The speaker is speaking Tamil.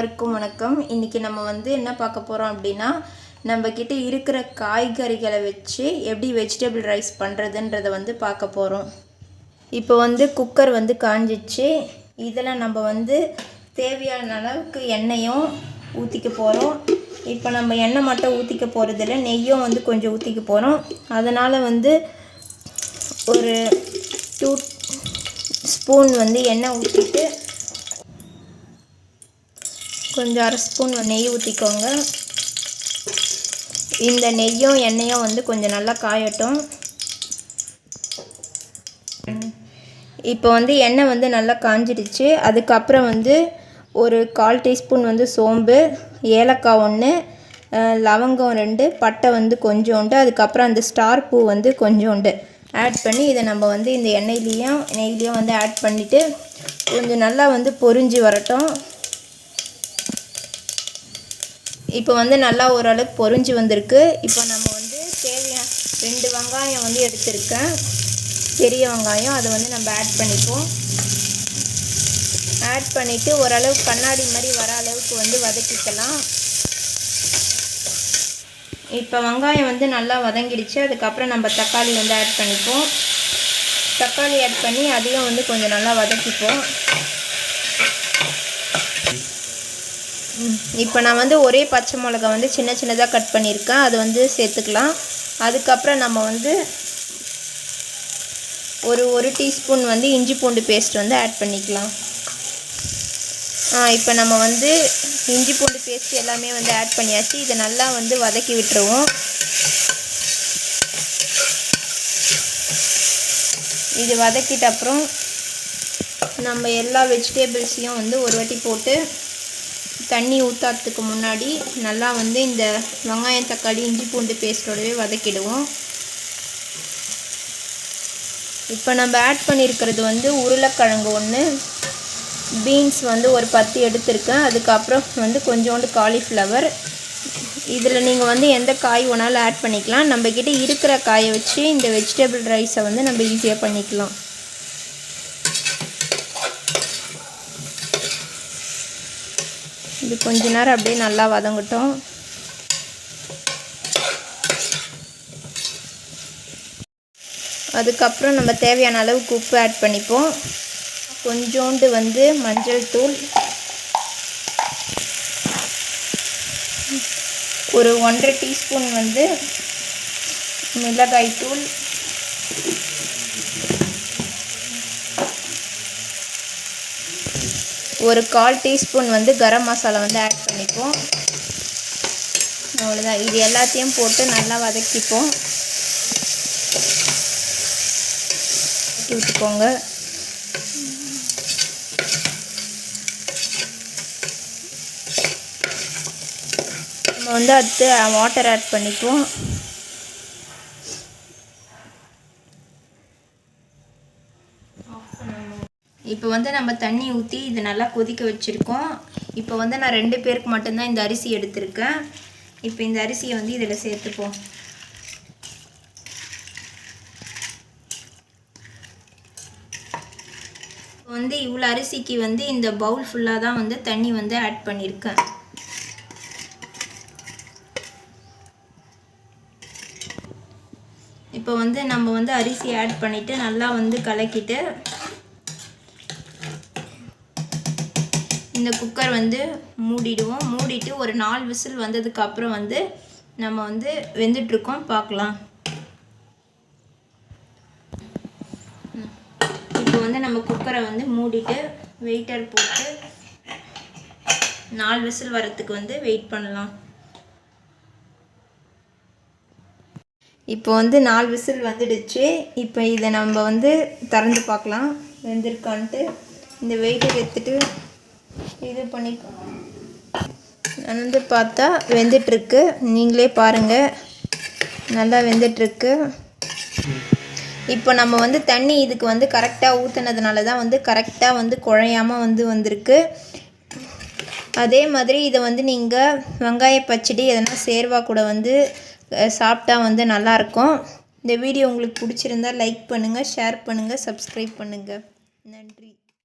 இன்றைக்கி நம்ம வந்து என்ன பார்க்க போகிறோம் அப்படின்னா நம்மக்கிட்ட இருக்கிற காய்கறிகளை வச்சு எப்படி வெஜிடபிள் ரைஸ் பண்ணுறதுன்றதை வந்து பார்க்க போகிறோம் இப்போ வந்து குக்கர் வந்து காஞ்சிச்சு. இதில் நம்ம வந்து தேவையான அளவுக்கு எண்ணெயும் ஊற்றிக்க போகிறோம் இப்போ நம்ம எண்ணெய் மட்டும் ஊற்றிக்க போகிறதில்ல நெய்யும் வந்து கொஞ்சம் ஊற்றிக்க போகிறோம் அதனால் வந்து ஒரு டூ ஸ்பூன் வந்து எண்ணெய் ஊற்றிட்டு கொஞ்சம் அரை ஸ்பூன் நெய் ஊற்றிக்கோங்க இந்த நெய்யும் எண்ணெயும் வந்து கொஞ்சம் நல்லா காயட்டும். இப்போ வந்து எண்ணெய் வந்து நல்லா காஞ்சிடுச்சு. அதுக்கப்புறம் வந்து ஒரு கால் டீஸ்பூன் வந்து சோம்பு ஏலக்காய் ஒன்று லவங்கம் ரெண்டு பட்டை வந்து கொஞ்சோண்டு அதுக்கப்புறம் அந்த ஸ்டார் பூ வந்து கொஞ்சோண்டு. ஆட் பண்ணி இதை நம்ம வந்து இந்த எண்ணெயிலையும் நெய்லேயும் வந்து ஆட் பண்ணிவிட்டு கொஞ்சம் நல்லா வந்து பொரிஞ்சு வரட்டும். இப்போ வந்து நல்லா ஓரளவுக்கு பொறிஞ்சு வந்திருக்கு. இப்போ நம்ம வந்து தேவையான ரெண்டு வெங்காயம் வந்து எடுத்திருக்கேன். பெரிய வெங்காயம் அதை வந்து நம்ம ஆட் பண்ணிப்போம். ஆட் பண்ணிவிட்டு ஓரளவு கண்ணாடி மாதிரி வர அளவுக்கு வந்து வதக்கிக்கலாம். இப்போ வெங்காயம் வந்து நல்லா வதங்கிடுச்சு. அதுக்கப்புறம் நம்ம தக்காளி வந்து ஆட் பண்ணிப்போம். தக்காளி ஆட் பண்ணி அதையும் வந்து கொஞ்சம் நல்லா வதக்கிப்போம். இப்போ நான் வந்து ஒரே பச்சை மிளகா வந்து சின்ன சின்னதாக கட் பண்ணியிருக்கேன். அது வந்து சேர்த்துக்கலாம். அதுக்கப்புறம் நம்ம வந்து ஒரு ஒரு டீஸ்பூன் வந்து இஞ்சி பூண்டு பேஸ்ட் வந்து ஆட் பண்ணிக்கலாம். இப்போ நம்ம வந்து இஞ்சி பூண்டு பேஸ்ட் எல்லாமே வந்து ஆட் பண்ணியாச்சு. இதை நல்லா வந்து வதக்கி விட்டுருவோம். இது வதக்கிட்ட அப்புறம் நம்ம எல்லா வெஜிடபிள்ஸையும் வந்து ஒரு வாட்டி போட்டு தண்ணி ஊற்றாததுக்கு முன்னாடி நல்லா வந்து இந்த வெங்காயம் தக்காளி இஞ்சி பூண்டு பேஸ்ட்டோடவே வதக்கிடுவோம். இப்போ நம்ம ஆட் பண்ணியிருக்கிறது வந்து உருளைக்கிழங்கு ஒன்று பீன்ஸ் வந்து ஒரு பத்து எடுத்திருக்கேன். அதுக்கப்புறம் வந்து கொஞ்சோண்டு காலிஃப்ளவர் இதில் நீங்கள் வந்து எந்த காய் வேணாலும் ஆட் பண்ணிக்கலாம். நம்மக்கிட்ட இருக்கிற காயை வச்சு இந்த வெஜிடபிள் ரைஸை வந்து நம்ம ஈஸியாக பண்ணிக்கலாம். இது கொஞ்ச நேரம் அப்படியே நல்லா வதங்கட்டும். அதுக்கப்புறம் நம்ம தேவையான அளவுக்கு உப்பு ஆட் பண்ணிப்போம். கொஞ்சோண்டு வந்து மஞ்சள் தூள். ஒரு ஒன்றரை டீஸ்பூன் வந்து மிளகாய் தூள். ஒரு கால் டீஸ்பூன் வந்து கரம் மசாலா வந்து ஆட் பண்ணிப்போம். அவ்வளோதான் இது எல்லாத்தையும் போட்டு நல்லா வதக்கிப்போம். விட்டுக்கோங்க. நம்ம வந்து அடுத்து வாட்டர் ஆட் பண்ணிப்போம். இப்போ வந்து நம்ம தண்ணி ஊற்றி இது நல்லா கொதிக்க வச்சுருக்கோம். இப்போ வந்து நான் ரெண்டு பேருக்கு மட்டும்தான் இந்த அரிசி எடுத்திருக்கேன். இப்போ இந்த அரிசியை வந்து இதில் சேர்த்துப்போம். வந்து இவ்வளோ அரிசிக்கு வந்து இந்த பவுல் ஃபுல்லாக தான் வந்து தண்ணி வந்து ஆட் பண்ணியிருக்கேன். இப்போ வந்து நம்ம வந்து அரிசி ஆட் பண்ணிவிட்டு நல்லா வந்து கலக்கிட்டு இந்த குக்கர் வந்து மூடிடுவோம். மூடிட்டு ஒரு நாலு விசில் வந்ததுக்கு அப்புறம் வந்து நம்ம வந்து வெந்துட்ருக்கோம் பார்க்கலாம். இப்போ வந்து நம்ம குக்கரை வந்து மூடிட்டு வெயிட்டர் போட்டு நாலு விசில் வரத்துக்கு வந்து வெயிட் பண்ணலாம். இப்போ வந்து நாலு விசில் வந்துடுச்சு. இப்போ இதை நம்ம வந்து திறந்து பார்க்கலாம். வெந்திருக்கான்ட்டு. இந்த வெயிட்டை எடுத்துகிட்டு இது பண்ணி வந்து பார்த்தா வெந்துட்டுருக்கு. நீங்களே பாருங்கள் நல்லா வெந்துட்டுருக்கு. இப்போ நம்ம வந்து தண்ணி இதுக்கு வந்து கரெக்டாக ஊற்றுனதுனால தான் வந்து கரெக்டாக வந்து குழையாமல் வந்து வந்திருக்கு. அதே மாதிரி இதை வந்து நீங்கள் வெங்காய பச்சடி எதனா சேர்வா கூட வந்து சாப்பிட்டா வந்து நல்லாயிருக்கும் இந்த வீடியோ உங்களுக்கு பிடிச்சிருந்தா லைக் பண்ணுங்கள் ஷேர் பண்ணுங்கள் சப்ஸ்கிரைப் பண்ணுங்கள் நன்றி.